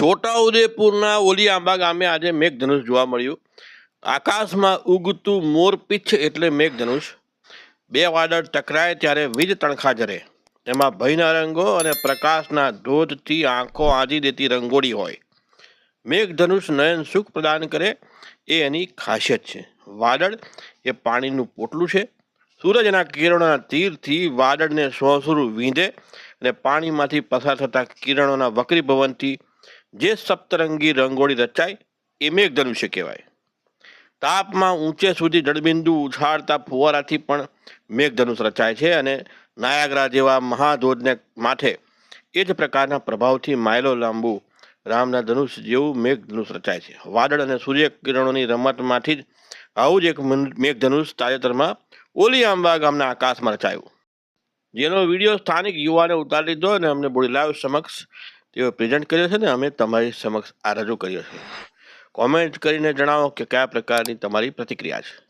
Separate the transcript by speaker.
Speaker 1: છોટાઉદેપુરના આંબા ગામે આજે મેઘધનુષ જોવા મળ્યું. આકાશમાં ઉગતું મોરપીંછ એટલે મેઘધનુષ. બે વાદળ ટકરાય ત્યારે વીજ તણખા જરે એમાં ભયના રંગો અને પ્રકાશના ધોધથી આંખો આંજી દેતી રંગોળી હોય. મેઘધનુષ નયન સુખ પ્રદાન કરે એ એની ખાસિયત છે. વાદળ એ પાણીનું પોટલું છે. સૂરજના કિરણોના તીરથી વાદળને સોસરું વીંધે અને પાણીમાંથી પસાર થતા કિરણોના વક્રી ભવનથી જે સપ્તરંગી રંગોળી રચાય, એ મેઘધનુષ્ય કહેવાય. તાપમાં ઊંચે સુધી જળબિંદુ ઉછાળતા ફુવારાથી પણ મેઘધનુષ રચાય છે અને નાયાગ્રા જેવા મહાધોધને માથે એ જ પ્રકારના પ્રભાવથી માયલો લાંબુ રામના ધનુષ જેવું મેઘધનુષ રચાય છે. વાદળ અને સૂર્ય કિરણોની રમતમાંથી જ આવું જ એક મેઘધનુષ તાજેતરમાં ઓલી આંબા ગામના આકાશમાં રચાયું. જેનો વીડિયો સ્થાનિક યુવાને ઉતારી લીધો અને અમને બોડી લાઈવ સમક્ષ તેઓ પ્રેઝન્ટ કર્યો છે ને, અમે તમારી સમક્ષ આ રજૂ કર્યો છે. કોમેન્ટ કરીને જણાવો કે કયા પ્રકારની તમારી પ્રતિક્રિયા છે.